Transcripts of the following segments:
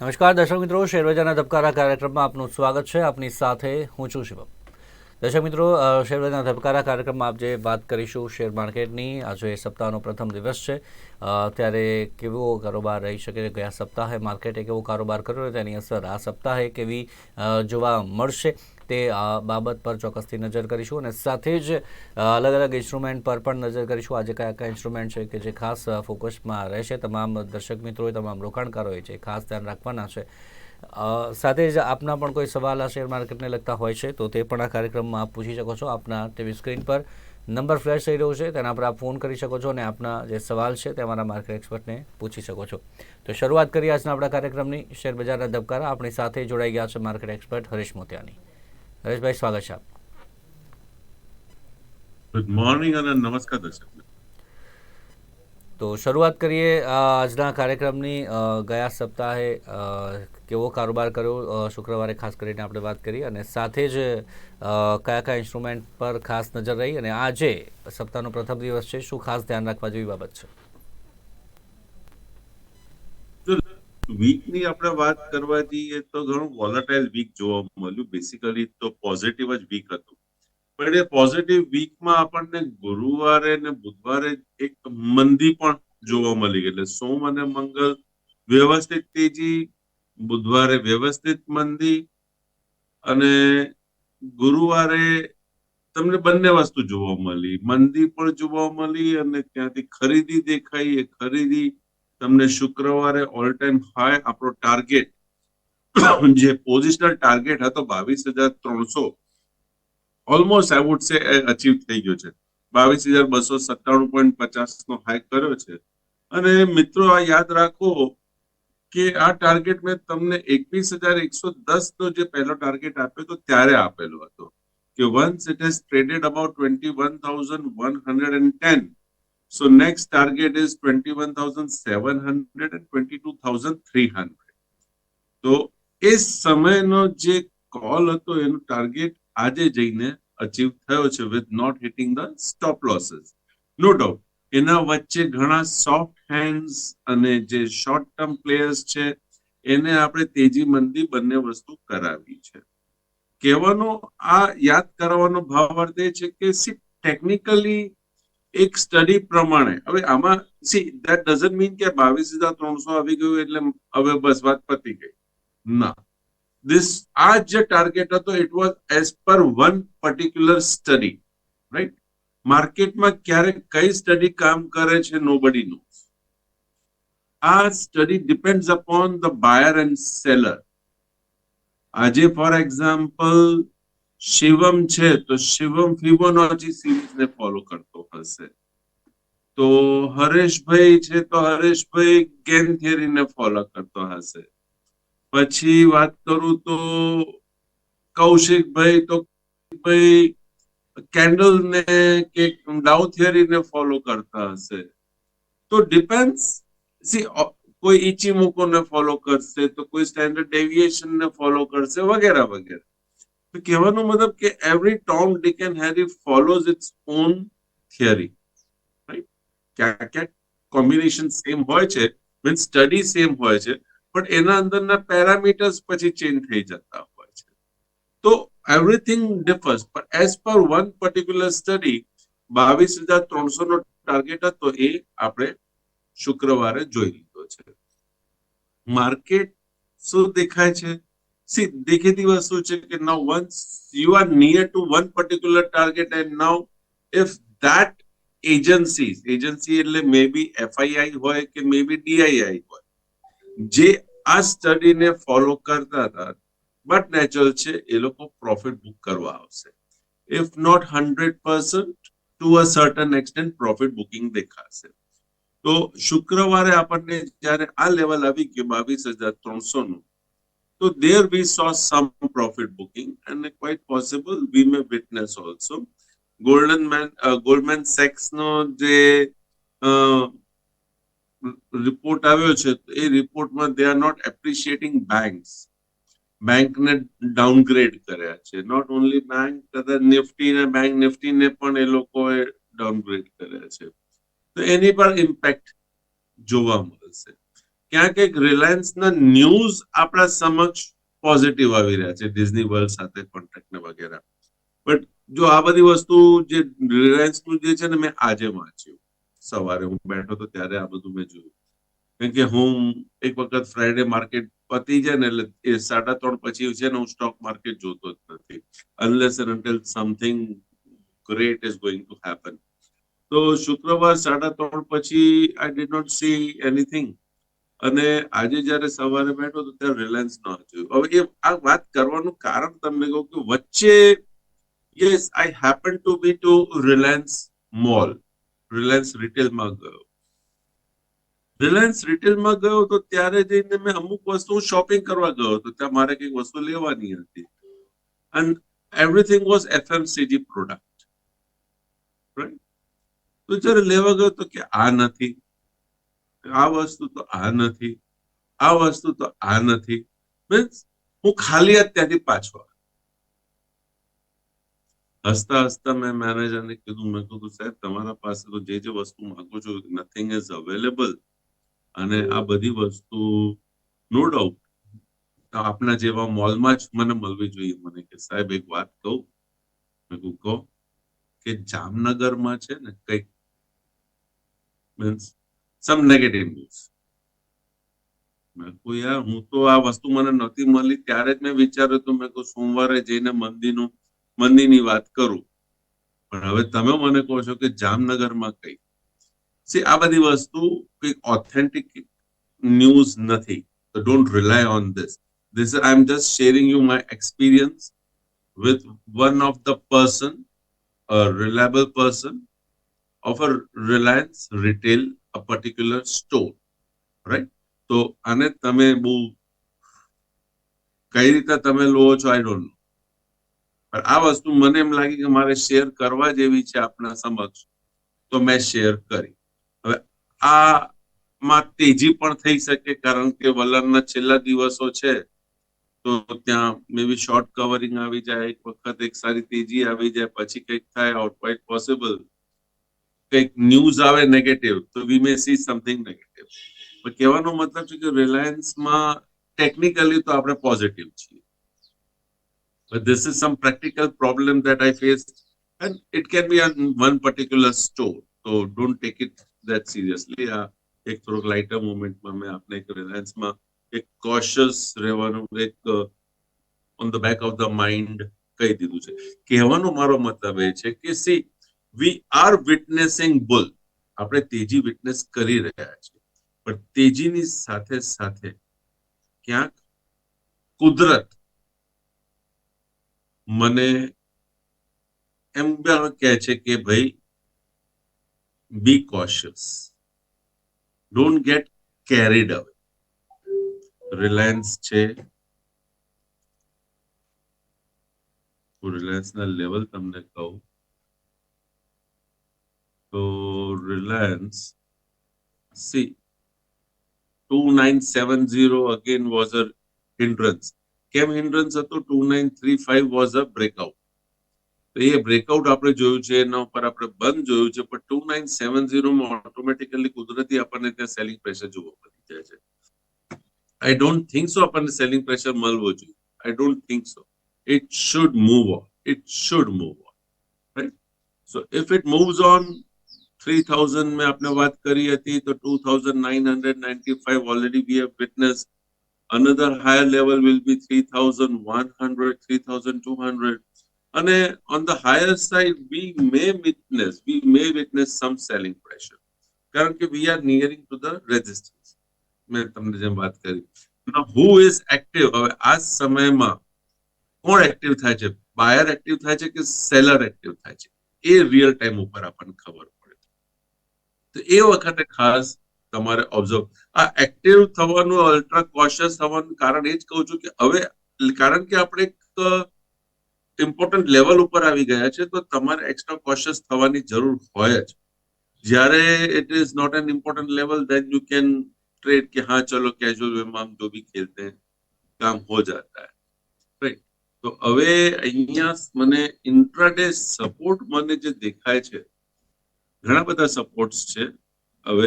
નમસ્કાર, દર્શક મિત્રો, શેરબજારના ધબકારા કાર્યક્રમમાં આપનું સ્વાગત છે. આપની સાથે હું છું શિવમ. દર્શક મિત્રો શેરબજારના ધબકારા કાર્યક્રમમાં આપ જે વાત કરીશું શેર માર્કેટની, આજે સપ્તાહનો પ્રથમ દિવસ છે. ત્યારે કેવો કારોબાર રહી શકે છે? ગયા સપ્તાહે માર્કેટે કેવો કારોબાર કર્યો તેની અસર આ સપ્તાહે કેવી જોવા મળશે? તે બાબત પર ચોક્કસથી નજર કરીશું અને સાથે જ અલગ અલગ ઇન્સ્ટ્રુમેન્ટ પર પણ નજર કરીશું. આજે કયા કયા ઇન્સ્ટ્રુમેન્ટ છે કે જે ખાસ ફોકસમાં રહેશે. તમામ દર્શક મિત્રોએ, તમામ રોકાણકારોએ છે ખાસ ધ્યાન રાખવાના છે. સાથે જ આપના પણ કોઈ સવાલ આ શેર માર્કેટને લગતા હોય છે, તો તે પણ આ કાર્યક્રમમાં આપ પૂછી શકો છો. આપના ટીવી સ્ક્રીન પર નંબર ફ્લેશ થઈ રહ્યો છે, તેના પર આપ ફોન કરી શકો છો અને આપના જે સવાલ છે તે અમારા માર્કેટ એક્સપર્ટને પૂછી શકો છો. તો શરૂઆત કરીએ આજના આપણા કાર્યક્રમની. શેર બજારના ધબકારા આપણી સાથે જોડાઈ ગયા છે માર્કેટ એક્સપર્ટ હરીશ મોતિયાની. હરેશભાઈ સ્વાગત છે આપ ગુડ મોર્નિંગ અને નમસ્કાર દર્શક તો શરૂઆત કરીએ આજના કાર્યક્રમની. ગયા સપ્તાહે કેવો કારોબાર કર્યો? શુક્રવારે ખાસ કરીને આપણે વાત કરી અને સાથે જ કયા કયા ઇન્સ્ટ્રુમેન્ટ પર ખાસ નજર રહી અને આજે સપ્તાહનો પ્રથમ દિવસ છે. શું ખાસ ધ્યાન રાખવા જેવી બાબત છે? વીકની આપણે વાત કરવા જઈએ તો ઘણું વોલેટાઇલ વીક જોવા મળ્યું. બેસિકલી તો પોઝિટિવ જ વીક હતું. પણ એ પોઝિટિવ વીકમાં આપણને ગુરુવારે ને બુધવારે એક મંદી પણ જોવા મળી એટલે સોમ અને મંગળ વ્યવસ્થિત તેજી બુધવારે વ્યવસ્થિત મંદી અને ગુરુવારે તમને બંને વસ્તુ જોવા મળી. મંદી પણ જોવા મળી અને ત્યાંથી ખરીદી દેખાઈ. એ ખરીદી તમને શુક્રવારે ઓલ ટાઈમ હાઈ આપણો ટાર્ગેટ જે પોઝિશનલ ટાર્ગેટ હતો બાવીસ હજાર ત્રણસો almost I would say achieve થઈ ગયો છે. બાવીસ હજાર બસો સત્તાણું પોઈન્ટ પચાસ નો હાઈ કર્યો છે. અને મિત્રો આ યાદ રાખો કે આ ટાર્ગેટ મેં તમને એકવીસ હજાર એકસો દસ નો જે પહેલો ટાર્ગેટ આપ્યો તો ત્યારે આપેલો હતો. કે once it has traded about twenty one thousand one hundred and ten So next target is 21,700 and 22,300. તો એ સમયનો જે કોલ હતો એનો ટાર્ગેટ આજે જઈને અચીવ થયો છે with not hitting the stop losses no doubt એના વચ્ચે ઘણા સોફ્ટ હેન્ડ્સ અને જે શોર્ટ ટર્મ પ્લેયર્સ છે એને આપણે તેજી મંદી બંને વસ્તુ કરાવી છે કહેવાનો આ યાદ કરવાનો ભાવાર્થ એ છે કે સી ટેકનિકલી એક સ્ટડી પ્રમાણે. હવે આમાં સી ધેટ ડઝન્ટ મીન કે બાવીસ હજાર ત્રણસો આવી ગયું એટલે હવે બસ વાત પતી ગઈ. ના. ધીસ આ જે ટાર્ગેટ હતો it was as per one particular study right માર્કેટમાં ક્યારે કઈ સ્ટડી કામ કરે છે નો બડી નો આ study depend upon the buyer and seller આજે ફોર એક્ઝામ્પલ શિવમ છે તો શિવમ ફિબોનોચી સિરીઝને ફોલો કરતો હશે તો હરેશભાઈ છે તો હરેશભાઈ ગેમ થિયરીને ફોલો કરતો હશે પછી વાત કરું તો કૌશિકભાઈ તો ભાઈ કેન્ડલ ને કે ડાઉ થિયરીને ફોલો કરતા હશે તો ડિપેન્ડ્સ સી કોઈ ઇચીમુકો ને ફોલો કરશે તો કોઈ સ્ટેન્ડર્ડ ડેવિએશન ને ફોલો કરશે વગેરે વગેરે તો કહેવાનો મતલબ કે every Tom Dick and Harry follows its own theory ક્યાં ક્યાંક કોમ્બિનેશન સેમ હોય છે મીન્સ સ્ટડી સેમ હોય છે, પણ એના અંદરના પેરામીટર્સ પછી ચેન્જ થઈ જતા હોય છે. તો એવરીથિંગ ડિફર્સ પણ as per one particular study બાવીસ હજાર ત્રણસો નો ટાર્ગેટ હતો એ આપણે શુક્રવારે જોઈ લીધો છે. માર્કેટ શું દેખાય છે? See, દેખેતી વસ્તુ છે કે now once you are near to one particular target and now if that agencies, agency એટલે maybe FII હોય કે maybe DII હોય જે આ સ્ટડીને ફોલો કરતા હતા બટ નેચરલ છે એ લોકો પ્રોફિટ બુક કરવા આવશે. If not hundred percent to a certain extent profit booking દેખાશે. તો શુક્રવારે આપણને જ્યારે આ લેવલ આવી ગયું બાવીસ હજાર ત્રણસો નું So there we saw some profit booking and quite possible we may witness also. Golden Man, uh, Goldman Sachs નો જે રિપોર્ટ આવ્યો છે એ રિપોર્ટમાં they are not appreciating banks બેંકને ડાઉનગ્રેડ કર્યા છે. નોટ ઓનલી બેંક કદાચ નિફ્ટી ને બેંક નિફ્ટીને પણ એ લોકોએ ડાઉનગ્રેડ કર્યા છે. તો એની પણ ઇમ્પેક્ટ જોવા મળશે ક્યાંક એક રિલાયન્સના ન્યૂઝ આપણા સમક્ષ પોઝિટિવ આવી રહ્યા છે ડિઝની વર્લ્ડ સાથે કોન્ટ્રાક્ટ ને વગેરે. બટ જો આ બધી વસ્તુ જે રિલાયન્સનું જે છે ને મેં આજે વાંચ્યું, સવારે હું બેઠો તો ત્યારે આ બધું મેં જોયું. કેમ કે હું એક વખત ફ્રાઈડે માર્કેટ પતી જાય ને એટલે એ સાડા ત્રણ પછી છે ને હું સ્ટોક માર્કેટ જોતો જ નથી. Unless and until something great is going to happen તો શુક્રવાર સાડા ત્રણ પછી I did not see anything અને આજે જયારે સવારે બેઠો તો ત્યારે રિલાયન્સ ન જોયું હવે એ આ વાત કરવાનું કારણ તમને કહું કે વચ્ચે yes I happen to be to Reliance mall. Reliance રિટેલમાં ગયો. રિલાયન્સ રિટેલમાં ગયો તો ત્યારે જઈને મેં અમુક વસ્તુ શોપિંગ કરવા ગયો હતો. ત્યાં મારે કંઈક વસ્તુ લેવાની હતી. And everything was FMCG product right તો જ્યારે લેવા ગયો તો કે આ નથી. આ વસ્તુ તો આ નથી, આ વસ્તુ તો આ નથી. મીન્સ હું ખાલી ત્યાંથી પાછો હસતા હસતા મેં મેનેજરને કીધું, મેં કીધું, સાહેબ, તમારા પાસે તો જે જે વસ્તુ માંગુ છું નથિંગ ઇઝ અવેલેબલ અને આ બધી વસ્તુ નો ડાઉટ આપના જેવા મોલમાં જ મને મળવી જોઈએ. મને કે, સાહેબ, એક વાત કહું. મેં કહું કહો. કે જામનગરમાં છે ને કંઈક મીન્સ સમ નેગેટિવ ન્યૂઝ મેં કહું યાર, હું તો આ વસ્તુ મને નહોતી મળી, ત્યારે જ મેં વિચાર્યું હતું, મેં કહું સોમવારે જઈને મંદિરનું, મંદિરની વાત કરું. પણ હવે તમે મને કહો છો કે જામનગરમાં કઈ. સી આ બધી વસ્તુ કઈ ઓથેન્ટિક ન્યૂઝ નથી. તો don't rely on this this I am just sharing you my experience with one of the person, a reliable person of a reliance retail a particular store right? તો આને તમે બહુ કઈ રીતે તમે લો છો આઈ ડોન્ટ નો પણ આ વસ્તુ મને એમ લાગી કે મારે શેર કરવા જેવી છે આપના સમક્ષ, તો મેં શેર કરી. હવે આ માં તેજી પણ થઈ શકે, કારણ કે વલણના છેલ્લા દિવસો છે, તો ત્યાં મે બી શોર્ટ કવરિંગ આવી જાય, એક વખત એક સારી તેજી આવી જાય, પછી કંઈક થાય આઉટ ક્વાઇટ પોસિબલ કંઈક ન્યૂઝ આવે નેગેટિવ તો we may see something negative પણ કહેવાનો મતલબ છે કે રિલાયન્સમાં ટેકનિકલી તો આપણે પોઝિટિવ છીએ. But this is some practical problem that I face and it can be on one particular store તો don't take it that seriously આ એક થોડોક લાઇટર મુમેન્ટમાં મેં આપણે એક રિલાયન્સમાં એક કોશિયસ રહેવાનું, એક on the back of the mind કહી દીધું છે. કહેવાનો મારો મતલબ એ છે કે see we are witnessing bull આપણે તેજી વિટનેસ કરી રહ્યા છીએ. પણ તેજીની સાથે સાથે ક્યાંક કુદરત મને એમ કહે છે કે ભાઈ be cautious don't get carried away Reliance છે. રિલાયન્સના લેવલ તમને કહું. તો Reliance see two nine seven zero hindrance. કેમ હિન્ડ્રન્સ હતો? Two nine three five was a breakout તો એ બ્રેકઆઉટ આપણે જોયું છે, એના ઉપર આપણે બંધ જોયું છે, પણ ટુ નાઇન સેવન ઝીરોમાં ઓટોમેટિકલી કુદરતી આપણને ત્યાં સેલિંગ પ્રેશર જોવા મળી જાય છે. આઈ ડોન્ટ થિંક સો આપણને સેલિંગ પ્રેશર મળવો જોઈએ. I don't think so it should three thousand મેં આપને વાત કરી હતી તો two thousand nine hundred ninety five already we have witness another higher level will be three thousand one hundred three thousand two hundred અને on the higher side we may witness we may witness some selling pressure કારણ કે we are nearing to the resistance મેં તમને જેમ વાત કરી. Who is active હવે આ સમયમાં કોણ એક્ટિવ થાય છે? બાયર એક્ટિવ થાય છે કે સેલર એક્ટિવ થાય છે? એ રિયલ ટાઈમ ઉપર આપણને ખબર તો એ વખતે ખાસ તમારે ઓબ્ઝર્વ આ એક્ટિવ થવાનું અલ્ટ્રા કોશિયસ થવાનું કારણ એ જ કહું છું કે હવે કારણ કે આપણે એક ઇમ્પોર્ટન્ટ લેવલ ઉપર આવી ગયા છે તો તમારે એક્સ્ટ્રા કોશિયસ થવાની જરૂર હોય જ જ્યારે it is not an important level then you can trade कि हाँ चलो कैजुअल वे में हम जो भी खेलते हैं काम हो जाता है राइट તો હવે અહીંયા મને ઇન્ટ્રાડે સપોર્ટ મને જે દેખાય છે ઘણા બધા સપોર્ટ્સ છે. હવે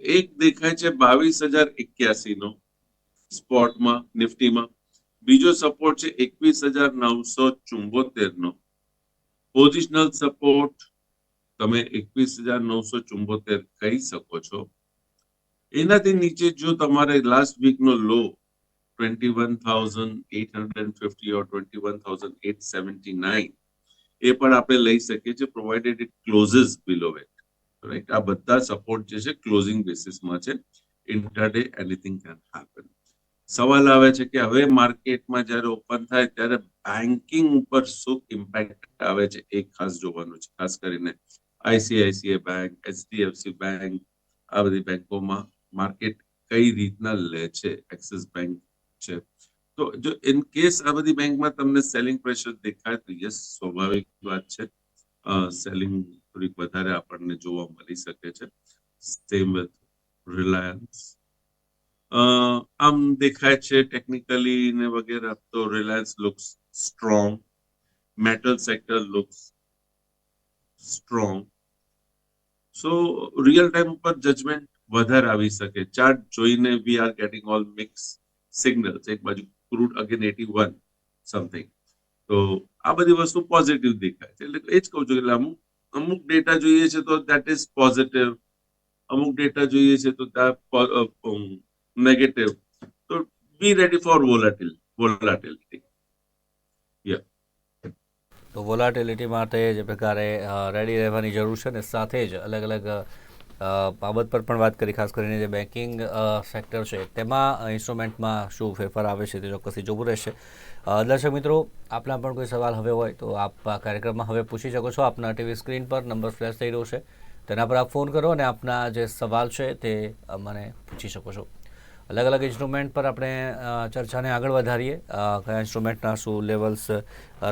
એક દેખાય છે બાવીસ હજાર એક્યાસી નો સ્પોટમાં નિફ્ટીમાં. બીજો સપોર્ટ છે એકવીસ હજાર નવસો ચુંબોતેર નો પોઝિશનલ સપોર્ટ તમે એકવીસ હજાર નવસો ચુંબોતેર કહી શકો છો. એનાથી નીચે જો તમારે last વીકનો low twenty one thousand eight hundred fifty or twenty one thousand eight seventy nine એ પણ આપણે લઈ શકીએ છીએ provided it closes below that right આ બધા સપોર્ટ જે છે ક્લોઝિંગ બેસિસમાં છે. ઇન્ટરડે એનીથિંગ કેન હેપન સવાલ આવે છે કે હવે માર્કેટમાં જ્યારે ઓપન થાય ત્યારે બેન્કિંગ ઉપર શું ઇમ્પેક્ટ આવે છે? એ ખાસ જોવાનું છે. ખાસ કરીને આઈસીઆઈસીઆઈ બેંક એચડીએફસી બેંક આ બધી બેંકોમાં માર્કેટ કઈ રીતના લે છે? એક્સિસ બેંક છે. તો જો ઇન કેસ આ બધી બેંકમાં તમને સેલિંગ પ્રેશર દેખાય તો યસ સ્વાભાવિક વાત છે. સેલિંગ થોડીક વધારે આપણને જોવા મળી શકે છે. સેમ વિથ રિલાયન્સ આમ દેખાય છે ટેકનિકલી ને વગેરે, તો Reliance looks strong metal sector looks strong so real time ઉપર જજમેન્ટ વધારે આવી શકે. ચાર્ટ જોઈને we are getting all mix signals એક બાજુ crude again eighty one something તો આ બધી વસ્તુ પોઝિટિવ દેખાય છે. એટલે એ જ કહું છું એટલે અમુક અમુક ડેટા જોઈએ છે તો દેટ ઇઝ પોઝિટિવ અમુક ડેટા જોઈએ છે તો નેગેટિવ તો be ready for volatile volatility તો વોલાટિલિટી માટે જે પ્રકારે રેડી રહેવાની જરૂર છે ને સાથે જ અલગ અલગ બાબત પર પણ વાત કરી, ખાસ કરીને જે બેન્કિંગ સેક્ટર છે, તેમાં ઇન્સ્ટ્રુમેન્ટમાં શું ફેરફાર આવે છે તે ચોક્કસથી જોવું રહેશે. દર્શક મિત્રો, આપના પણ કોઈ સવાલ હવે હોય તો આપ આ કાર્યક્રમમાં હવે પૂછી શકો છો. આપના ટીવી સ્ક્રીન પર નંબર ફ્લેશ થઈ રહ્યો છે. તેના પર આપ ફોન કરો અને આપના જે સવાલ છે તે મને પૂછી શકો છો. અલગ અલગ ઇન્સ્ટ્રુમેન્ટ પર આપણે ચર્ચાને આગળ વધારીએ. કયા ઇન્સ્ટ્રુમેન્ટના શું લેવલ્સ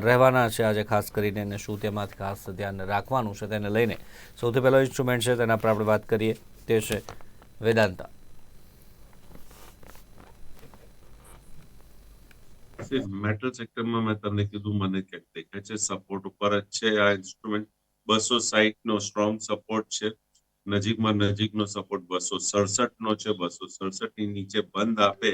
રહેવાના છે આજે ખાસ કરીને અને શું તેમાં ખાસ ધ્યાન રાખવાનું છે તેને લઈને સૌથી પહેલો ઇન્સ્ટ્રુમેન્ટ છે તેના પર આપણે વાત કરીએ, તે છે વેદાંતા. મેટલ સેક્ટરમાં મેં તમને કીધું, મને ક્યાંક દેખાય છે. સપોર્ટ ઉપર જ છે આ ઇન્સ્ટ્રુમેન્ટ બસો સાઈઠ નો સ્ટ્રોંગ સપોર્ટ છે. નજીકમાં નજીકનો સપોર્ટ બસો સડસઠ નો છે, બસો સડસઠની નીચે બંધ આપે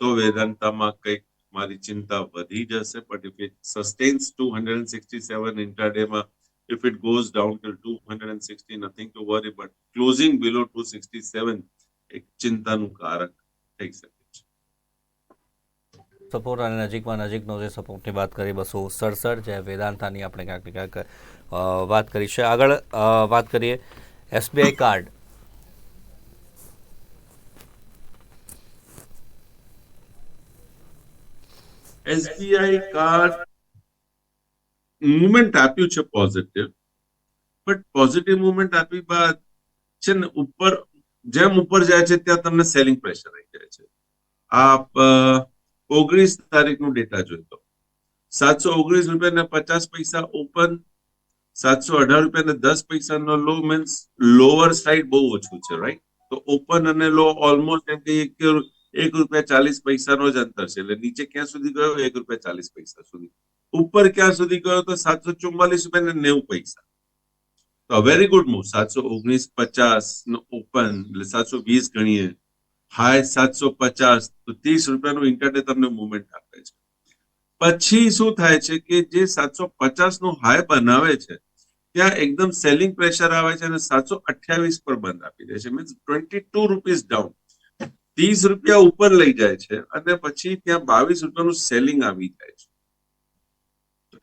તો વેદાંતામાં કંઈક મારી ચિંતા વધી જશે. But if it sustains two hundred and sixty seven ઇન્ટરડેમાં if it goes down till 260 nothing to worry. But closing below 267 એક ચિંતાનું કારક થઈ શકે છે. સપોર્ટ અને નજીકમાં નજીકનો જે સપોર્ટની વાત કરી, બસો સડસઠ, જે વેદાંતાની આપણે ક્યાંક ક્યાંક વાત કરી છે. આગળ વાત કરીએ SBI card. SBI card movement આપ્યું છે પોઝિટિવ, બટ પોઝિટિવ મુવમેન્ટ આપી બાદ છે ને ઉપર, જેમ ઉપર જાય છે ત્યાં તમને સેલિંગ પ્રેશર આવી જાય છે. આપ ઓગણીસ તારીખનું ડેટા જોઈ લો. સાતસો ઓગણીસ રૂપિયા ને પચાસ પૈસા ઓપન સાતસો અઢાર રૂપિયા ને દસ પૈસાનો લો મીન્સ લોઅર સાઈડ બહુ ઓછું છે રાઈટ તો ઓપન અને લો ઓલમોસ્ટ એમ કહીએ કે એક રૂપિયા ચાલીસ પૈસાનો જ અંતર છે. એટલે નીચે ક્યાં સુધી ગયો? એક રૂપિયા ચાલીસ પૈસા સુધી. ઉપર ક્યાં સુધી ગયો? તો સાતસો ચુમ્માલીસ રૂપિયા ને નેવું પૈસા. તો વેરી ગુડ મૂવ સાતસો ઓગણીસ પચાસ નો ઓપન એટલે સાતસો વીસ ગણીએ. હાય સાતસો પચાસ, તો ત્રીસ રૂપિયાનું ઇન્ટરનેટ તમને મુવમેન્ટ આપે છે. પછી શું થાય છે કે જે સાતસો પચાસનું હાય બનાવે છે ત્યાં એકદમ સેલિંગ પ્રેશર આવે છે અને સાતસો અઠ્યાવીસ પર બંધ આપી દે છે. Means twenty two rupees down ત્રીસ રૂપિયા ઉપર લઈ જાય છે અને પછી ત્યાં બાવીસ રૂપિયાનું સેલિંગ આવી જાય છે.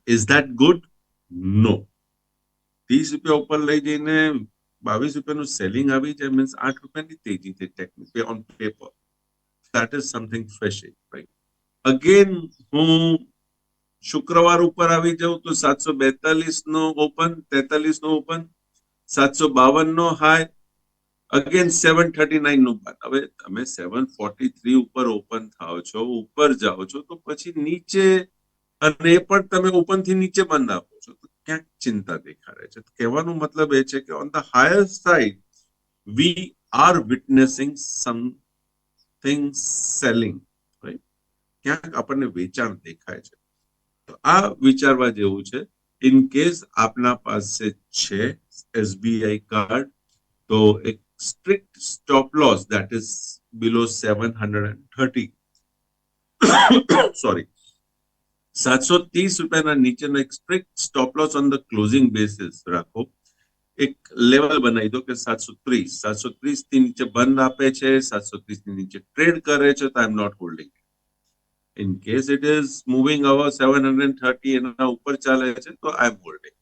ઇઝ ધેટ ગુડ નો ત્રીસ રૂપિયા ઉપર લઈ જઈને બાવીસ રૂપિયાનું સેલિંગ આવી જાય મીન્સ આઠ રૂપિયાની તેજી થઈ technically on paper that is something fresh again હું શુક્રવાર ઉપર આવી જાઉં તો સાતસો બેતાલીસ નો ઓપન તેતાલીસ નો ઓપન સાતસો બાવન નો હાઈ અગેન સેવન થર્ટી નાઇનનું બંધ હવે તમે સેવન ફોર્ટી થ્રી ઉપર ઓપન થાવ છો, ઉપર જાઓ છો, તો પછી નીચે, અને એ પણ તમે ઓપનથી નીચે બંધ આપો છો, તો ક્યાંક ચિંતા દેખાડે છે. કહેવાનો મતલબ એ છે કે on the higher side we are witnessing something selling ક્યાંક આપણને વેચાણ દેખાય છે. તો આ વિચારવા જેવું છે. ઇન કેસ આપના પાસે છે એસબીઆઈ કાર્ડ તો એક strict stop loss that is below seven hundred and thirty sorry સાતસો ત્રીસ રૂપિયાના નીચેનો એક strict stop loss on the closing basis રાખો. એક લેવલ બનાવી દો કે સાતસો ત્રીસ. સાતસો ત્રીસથી નીચે બંધ આપે છે, સાતસો ત્રીસની નીચે ટ્રેડ કરે છે, તો I am not holding in case it is moving over seven hundred thirty એના ઉપર ચાલે છે તો આઈ એમ હોલ્ડિંગ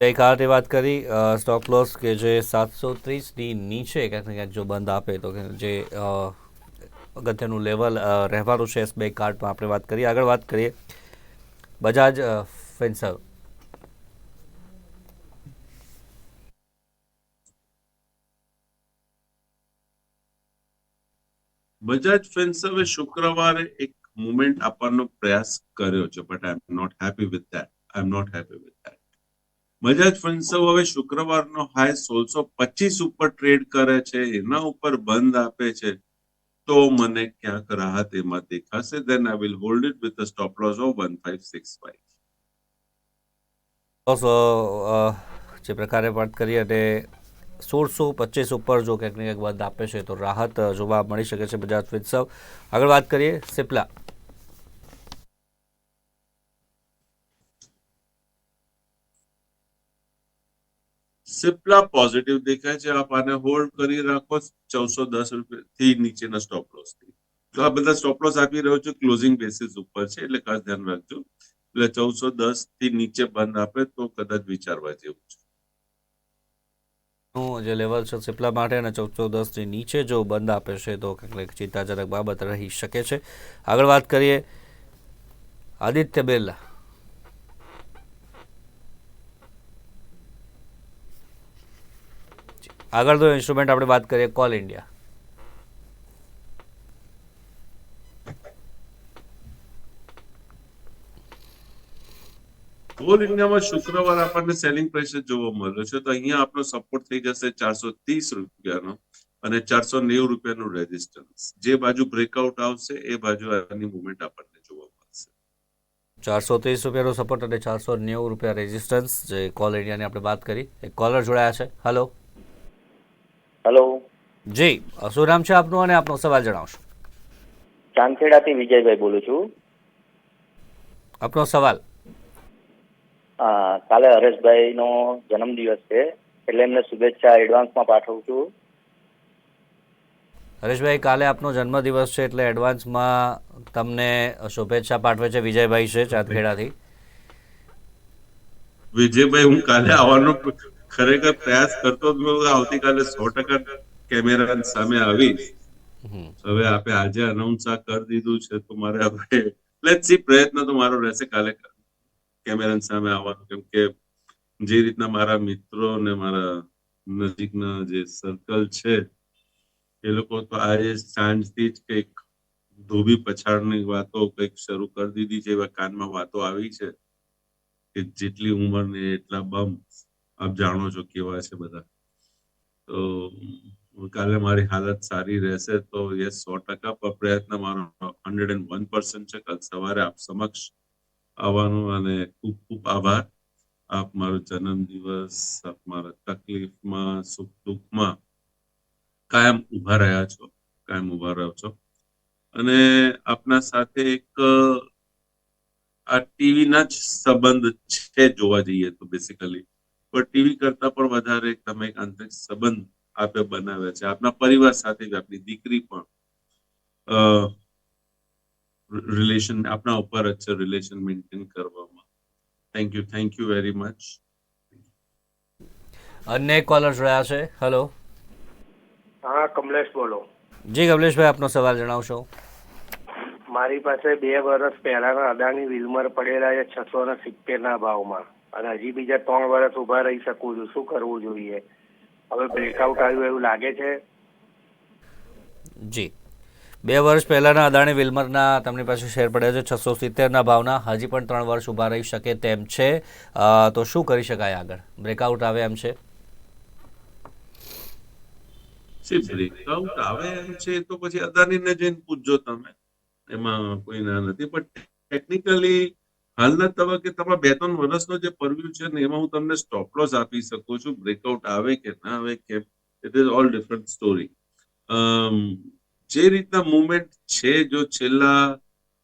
ગઈકાલે વાત કરી સ્ટોપ લોસ કે જે સાતસો ત્રીસની નીચે ક્યાંક ને ક્યાંક જો બંધ આપે તો જે અગત્યનું લેવલ રહેવાનું છે એસબીઆઈ કાર્ડમાં આપણે વાત કરીએ આગળ વાત કરીએ બજાજ અ, બજાજ ફેન્સવે શુક્રવારે એક મુમેન્ટ આપવાનો પ્રયાસ કર્યો છે but I am not happy with that I am not happy with that Bajaj Finserv હવે શુક્રવારનો હાઈ સોળસો પચીસ ઉપર ટ્રેડ કરે છે એના ઉપર બંધ આપે છે તો મને ક્યાંક રાહત એમાં દેખાશે. Then I will hold it with stop loss of one five six five uh, uh, જે પ્રકારે વાત કરી અને સોળસો પચીસ ઉપર જો ક્યાંક ને ક્યાંક બંધ આપે છે તો રાહત જોવા મળી શકે છે બજાજ ફિત્સવ આગળ વાત કરીએ સિપ્લા. સિપ્લા પોઝિટિવ દેખાય છે. આપ આને હોલ્ડ કરી રાખો ચૌદસો દસ રૂપિયાથી નીચેના સ્ટોપ લોસથી. તો આ બધા સ્ટોપ લોસ આપી રહ્યો છું. ક્લોઝિંગ બેસિસ ઉપર છે, એટલે ખાસ ધ્યાન રાખજો. એટલે ચૌદસો દસથી નીચે બંધ આપે તો કદાચ વિચારવા જેવું છે. જે લેવલ છે સિપ્લા માટે અને ચૌદસો દસની નીચે જો બંધ આપે છે, તો કંઈક ચિંતાજનક બાબત રહી શકે છે. આગળ વાત કરીએ આદિત્ય બિરલા. આગળ તો ઇન્સ્ટ્રુમેન્ટ આપણે વાત કરીએ કોલ ઇન્ડિયા. ઓલ ઇન્ડિયામાં શુક્રવાર આપણને સેલિંગ પ્રેશર જોવા મળ્યો છે. તો અહીંયા આપણો સપોર્ટ થઈ જશે ચારસો ત્રીસ રૂપિયાનો અને ચારસો નેવું રૂપિયાનું રેઝિસ્ટન્સ જે બાજુ બ્રેકઆઉટ આવશે એ બાજુ આની મુવમેન્ટ આપણને જોવા મળશે. ચારસો ત્રીસ રૂપિયાનો સપોર્ટ અને ચારસો નેવું રૂપિયા રેઝિસ્ટન્સ જે કોલ ઇન્ડિયાની આપણે વાત કરી. એક કોલર જોડાયા છે. હલો હેલો જી શું નામ છે આપનું અને આપનો સવાલ જણાવશો. ચાંદખેડાથી વિજયભાઈ બોલું છું. આપનો સવાલ. કાલે હરેશભાઈનો જન્મદિવસ છે એટલે એમને શુભેચ્છા એડવાન્સમાં પાઠવું છું હરેશભાઈ કાલે આપનો જન્મદિવસ છે એટલે એડવાન્સમાં તમને શુભેચ્છા પાઠવે છે વિજયભાઈ છે ચાંદખેડાથી વિજયભાઈ હું કાલે આવવાનો ખરેખર પ્રયાસ કરતો જ નહોતો. આવતીકાલે સો ટકા કેમેરા સામે આવીશ હમ. હવે આપે આજે અનાઉન્સ આ કરી દીધું છે તો મારે હવે લેટ સી પ્રયત્ન તો મારો રહેશે કાલે કેમેરા સામે આવવાનું, કેમ કે જે રીતના મારા મિત્રો ને મારા નજીકના જે સર્કલ છે, એ લોકો તો આજે સાંજથી જ કંઈક ધોબી પછાડની વાતો કંઈક શરૂ કરી દીધી છે, એવા કાનમાં વાતો આવી છે કે જેટલી ઉંમર ને એટલા બમ, આપ જાણો છો કેવા છે બધા. તો કાલે મારી હાલત સારી રહેશે તો યસ સો ટકા પર પ્રયત્ન મારો હંડ્રેડ એન્ડ વન પર્સન્ટ છે. કાલ સવારે આપ સમક્ષ આવવાનું અને ખૂબ ખૂબ આભાર. આપ મારો જન્મદિવસ આપ મારા તકલીફમાં, સુખ દુઃખમાં કાયમ ઊભા રહ્યા છો, કાયમ ઊભા રહ્યો છો. અને આપના સાથે એક, આ ટીવી ના જ સંબંધ છે જોવા જઈએ તો બેસિકલી પણ ટીવી કરતા પણ વધારે તમે એક આંતરિક સંબંધ આપે બનાવ્યા છે. આપના પરિવાર સાથે જ આપની દીકરી પણ રિલેશન આપના ઉપર જ છે રિલેશન મેન્ટેન કરવામાં. Thank you thank you very much અન્ય કોલર જોડાયા છે. હલો હા કમલેશ બોલો. જી કમલેશભાઈ આપનો સવાલ જણાવશો. મારી પાસે બે વર્ષ પહેલાના અદાણી વિલમર પડેલા છે છસો ને સિત્તેર ના ભાવમાં. અને હજી બીજા ત્રણ વર્ષ ઊભા રહી શકું છું. શું કરવું જોઈએ? હવે બ્રેકઆઉટ આવ્યું એવું લાગે છે? જી. બે વર્ષ પહેલાંના અદાણી વિલ્મરના તમને પાસે શેર પડ્યા છે. છસો સિત્તેરના ભાવના. હજી પણ ત્રણ વર્ષ ઊભા રહી શકે તેમ છે. તો શું કરી શકાય આગળ? બ્રેકઆઉટ આવે એમ છે? બ્રેકઆઉટ આવે એમ છે તો પછી અદાનીને જઈને પૂછજો તમે. એમાં કોઈ ના નથી. પણ ટેકનિકલી હાલના તબક્કે તમારા બે ત્રણ વર્ષનો જે પરવ્યુ છે ને, એમાં હું તમને સ્ટોપ લોસ આપી શકું છું. બ્રેકઆઉટ આવે કે ના આવે કે it is all different story જે રીતના મુવમેન્ટ છે જો છેલ્લા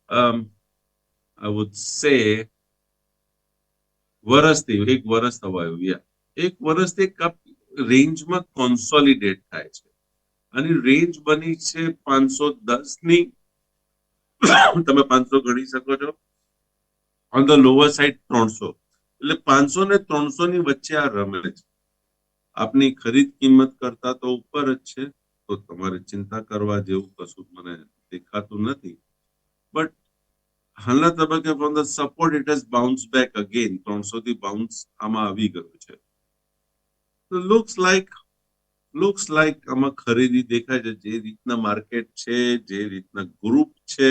આઈ વુડ સે વર્ષથી એક વર્ષ થવાયું યા એક વર્ષથી એક રેન્જમાં કોન્સોલિડેટ થાય છે. અને રેન્જ બની છે પાંચસો દસની તમે પાંચસો ગણી શકો છો. ઓન ધ લોઅર સાઈડ ત્રણસો. એટલે પાંચસો ને ત્રણસો ની વચ્ચે આ રમે છે. આપની ખરીદ કિંમત કરતા તો ઉપર જ છે. તો તમારે ચિંતા કરવા જેવું કશું મને દેખાતું નથી. બટ હાલના તબક્કે from the support it has bounce back again ત્રણસો થી બાઉન્સ આમાં આવી ગયું છે. તો લુક્સ લાઈક લુક્સ લાઈક આમાં ખરીદી દેખાય છે. જે રીતના માર્કેટ છે, જે રીતના ગ્રુપ છે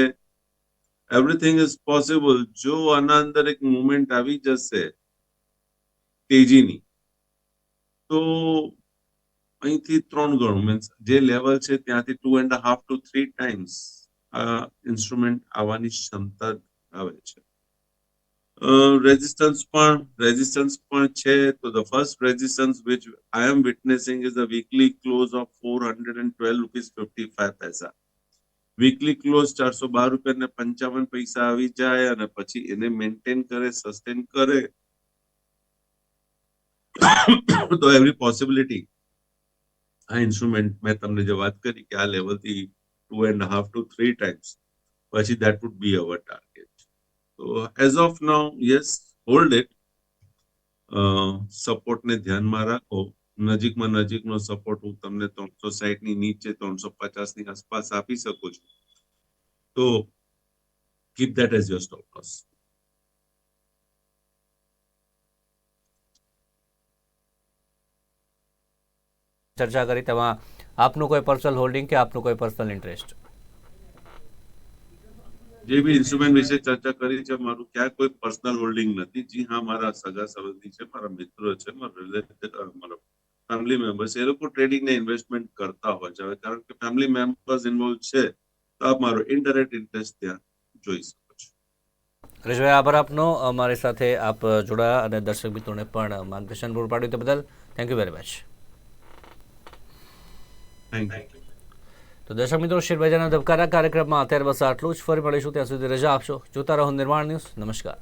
એવરીથિંગ ઇઝ પોસિબલ જો આના અંદર એક મુવમેન્ટ આવી જશે, તેજીની, તો અહીંથી ત્રણ ગણું મીન્સ જે લેવલ છે ત્યાંથી two and half two three times આ ઇન્સ્ટ્રુમેન્ટ આવવાની ક્ષમતા આવે છે. રેઝિસ્ટન્સ પણ રેઝિસ્ટન્સ પણ છે. તો the first resistance which I am witnessing is a weekly close of four hundred and twelve rupees fifty five paise weekly close ચારસો બાર રૂપિયા ને પંચાવન પૈસા આવી જાય અને પછી એને મેન્ટેન કરે સસ્ટેન કરે. તો એવરી પોસિબિલિટી આ ઇન્સ્ટ્રુમેન્ટ મેં તમને જે વાત કરી કે આ લેવલથી two and half two three times પછી that would be our target તો as of now yes hold it સપોર્ટને ધ્યાનમાં રાખો. નજીકમાં નજીકનો સપોર્ટ હું તમને ત્રણસો સાહીઠની નીચે, ત્રણસો પચાસની આસપાસ આપી શકું છું. તો keep that as your stop loss ચર્ચા કરી તેમાં આપનું કોઈ પર્સનલ હોલ્ડિંગ કે આપનું કોઈ પર્સનલ ઇન્ટરેસ્ટ જે બી ઇન્સ્ટ્રુમેન્ટ વિશે ચર્ચા કરી છે મારું ક્યાં કોઈ પર્સનલ હોલ્ડિંગ નથી. જી હા મારા સગા સંબંધી છે મારા મિત્રો છે મારા ફેમિલી મેમ્બર્સ એ લોકો ટ્રેડિંગ ને ઇન્વેસ્ટમેન્ટ કરતા હોય છે. કારણ કે ફેમિલી મેમ્બર્સ ઇન્વોલ્વ છે તો આપ મારો ઇનડાયરેક્ટ ઇન્ટરેસ્ટ ત્યાં જોઈ શકો છો. હરેશભાઈ આભાર આપનો. અમારી સાથે આપ જોડાયા અને દર્શક મિત્રોને પણ માર્ગદર્શન પૂરું પાડ્યું તે બદલ thank you very much thank you તો દર્શક મિત્રો, શેરબજારના ધબકારા કાર્યક્રમમાં અત્યારે બસ આટલું જ. ફરી મળીશું ત્યાં સુધી રજા આપશો. જોતા રહો નિર્માણ ન્યૂઝ. નમસ્કાર.